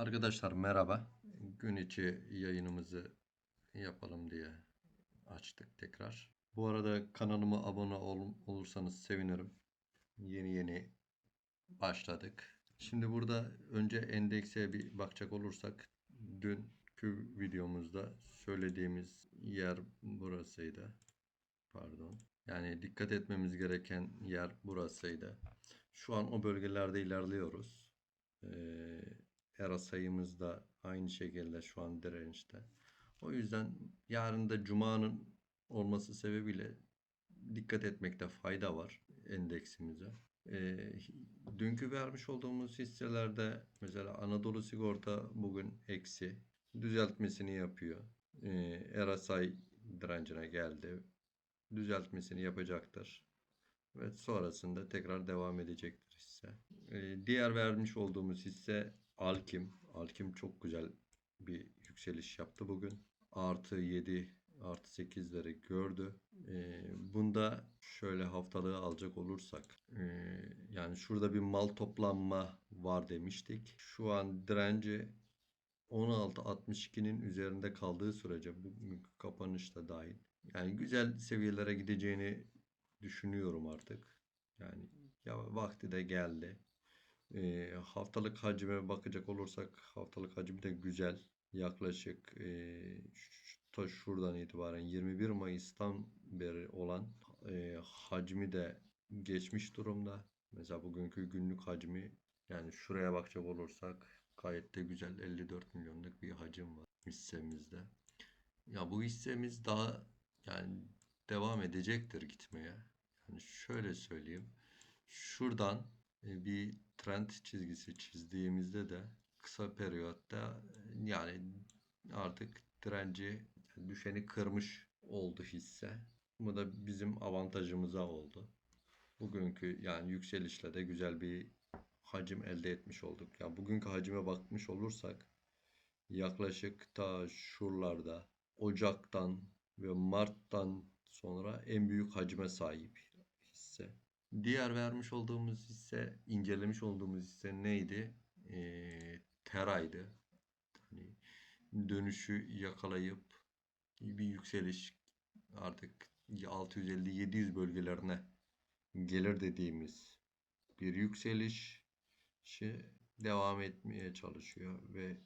Arkadaşlar merhaba. Gün içi yayınımızı yapalım diye açtık tekrar. Bu arada kanalıma abone ol- olursanız sevinirim. Yeni yeni başladık. Şimdi burada önce endekse bir bakacak olursak dünkü videomuzda söylediğimiz yer burasıydı. Pardon. Yani dikkat etmemiz gereken yer burasıydı. Şu an o bölgelerde ilerliyoruz. Ee, ERA sayımız da aynı şekilde şu an dirençte. O yüzden yarın da Cuma'nın olması sebebiyle dikkat etmekte fayda var endeksimize. Ee, dünkü vermiş olduğumuz hisselerde mesela Anadolu Sigorta bugün eksi düzeltmesini yapıyor. Ee, RSI direncine geldi. Düzeltmesini yapacaktır. Ve sonrasında tekrar devam edecektir hisse. Ee, diğer vermiş olduğumuz hisse Alkim. Alkim çok güzel bir yükseliş yaptı bugün. Artı 7, artı 8'leri gördü. Ee, bunda şöyle haftalığı alacak olursak. ee, yani şurada bir mal toplanma var demiştik. Şu an direnci 16.62'nin üzerinde kaldığı sürece bu kapanışta dahil. Yani güzel seviyelere gideceğini düşünüyorum artık. Yani ya vakti de geldi. Ee, haftalık hacime bakacak olursak haftalık hacim de güzel. Yaklaşık e, ta şuradan itibaren 21 Mayıs'tan beri olan e, hacmi de geçmiş durumda. Mesela bugünkü günlük hacmi yani şuraya bakacak olursak gayet de güzel 54 milyonluk bir hacim var hissemizde. Ya bu hissemiz daha yani devam edecektir gitmeye. Yani şöyle söyleyeyim. Şuradan e, bir trend çizgisi çizdiğimizde de kısa periyotta yani artık direnci düşeni kırmış oldu hisse. Bu da bizim avantajımıza oldu. Bugünkü yani yükselişle de güzel bir hacim elde etmiş olduk. Ya bugünkü hacime bakmış olursak yaklaşık ta şuralarda Ocak'tan ve Mart'tan sonra en büyük hacme sahip. Diğer vermiş olduğumuz hisse, incelemiş olduğumuz hisse neydi? Ee, Tera'ydı. Hani dönüşü yakalayıp bir yükseliş artık 650-700 bölgelerine gelir dediğimiz bir yükseliş devam etmeye çalışıyor ve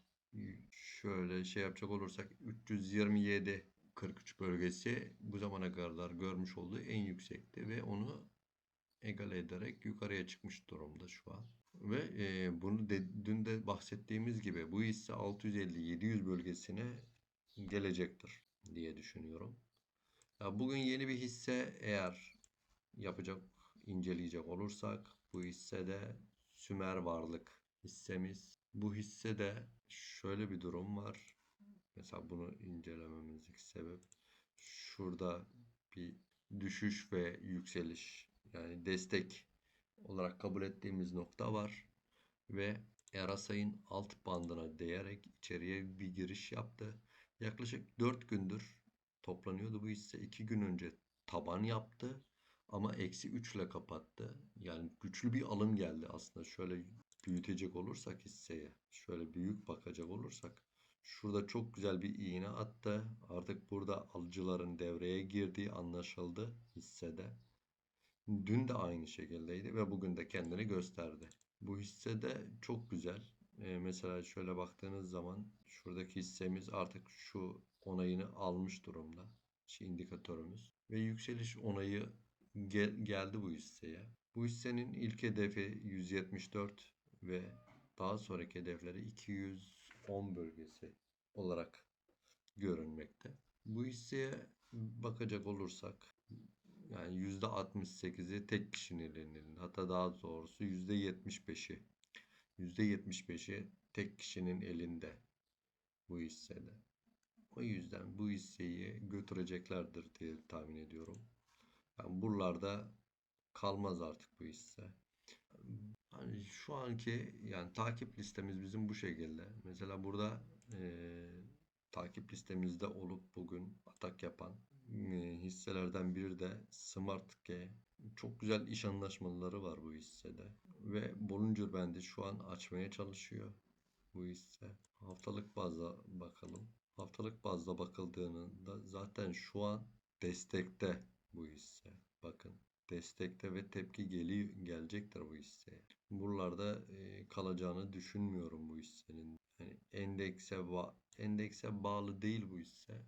şöyle şey yapacak olursak 327 43 bölgesi bu zamana kadar görmüş olduğu en yüksekti ve onu egale ederek yukarıya çıkmış durumda şu an. Ve e, bunu de, dün de bahsettiğimiz gibi bu hisse 650-700 bölgesine gelecektir diye düşünüyorum. Ya bugün yeni bir hisse eğer yapacak, inceleyecek olursak bu hissede Sümer Varlık hissemiz. Bu hissede şöyle bir durum var. Mesela bunu incelememizdeki sebep şurada bir düşüş ve yükseliş yani destek olarak kabul ettiğimiz nokta var ve RSI'nin alt bandına değerek içeriye bir giriş yaptı. Yaklaşık 4 gündür toplanıyordu bu hisse. 2 gün önce taban yaptı ama eksi 3 ile kapattı. Yani güçlü bir alım geldi aslında. Şöyle büyütecek olursak hisseye, şöyle büyük bakacak olursak şurada çok güzel bir iğne attı. Artık burada alıcıların devreye girdiği anlaşıldı hissede. Dün de aynı şekildeydi ve bugün de kendini gösterdi. Bu hisse de çok güzel. Ee, mesela şöyle baktığınız zaman şuradaki hissemiz artık şu onayını almış durumda. Şu indikatörümüz. Ve yükseliş onayı gel- geldi bu hisseye. Bu hissenin ilk hedefi 174 ve daha sonraki hedefleri 210 bölgesi olarak görünmekte. Bu hisseye bakacak olursak yani %68'i tek kişinin elinde. Hatta daha doğrusu %75'i. %75'i tek kişinin elinde bu hissede. O yüzden bu hisseyi götüreceklerdir diye tahmin ediyorum. Yani buralarda kalmaz artık bu hisse. Hani şu anki yani takip listemiz bizim bu şekilde. Mesela burada eee, takip listemizde olup bugün atak yapan hisselerden biri de Smart. Çok güzel iş anlaşmaları var bu hissede. Ve Bollinger Band'i şu an açmaya çalışıyor. bu hisse. Haftalık bazda bakalım. Haftalık bazda bakıldığında zaten şu an destekte bu hisse. Bakın destekte ve tepki geliyor gelecektir bu hisseye. Buralarda e, kalacağını düşünmüyorum bu hissenin. Yani endekse ba- endekse bağlı değil bu hisse.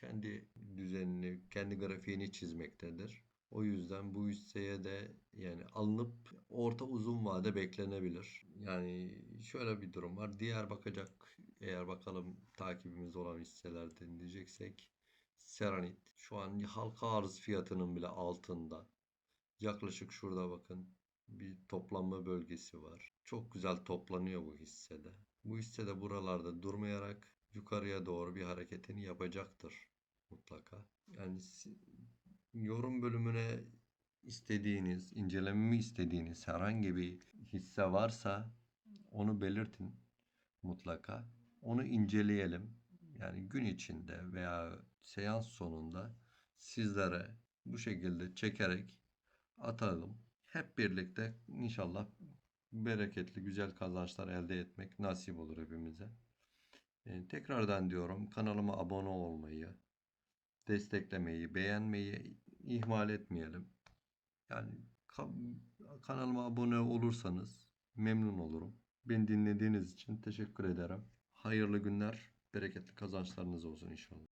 Kendi düzenini, kendi grafiğini çizmektedir. O yüzden bu hisseye de yani alınıp orta uzun vade beklenebilir. Yani şöyle bir durum var. Diğer bakacak eğer bakalım takibimiz olan hisselerden diyeceksek Seranit şu an halka arz fiyatının bile altında. Yaklaşık şurada bakın bir toplanma bölgesi var. Çok güzel toplanıyor bu hissede. Bu hissede buralarda durmayarak yukarıya doğru bir hareketini yapacaktır mutlaka. Yani yorum bölümüne istediğiniz, incelememi istediğiniz herhangi bir hisse varsa onu belirtin mutlaka. Onu inceleyelim. Yani gün içinde veya seans sonunda sizlere bu şekilde çekerek atalım. Hep birlikte inşallah bereketli güzel kazançlar elde etmek nasip olur hepimize. Tekrardan diyorum kanalıma abone olmayı, desteklemeyi, beğenmeyi ihmal etmeyelim. Yani ka- kanalıma abone olursanız memnun olurum. Beni dinlediğiniz için teşekkür ederim. Hayırlı günler, bereketli kazançlarınız olsun inşallah.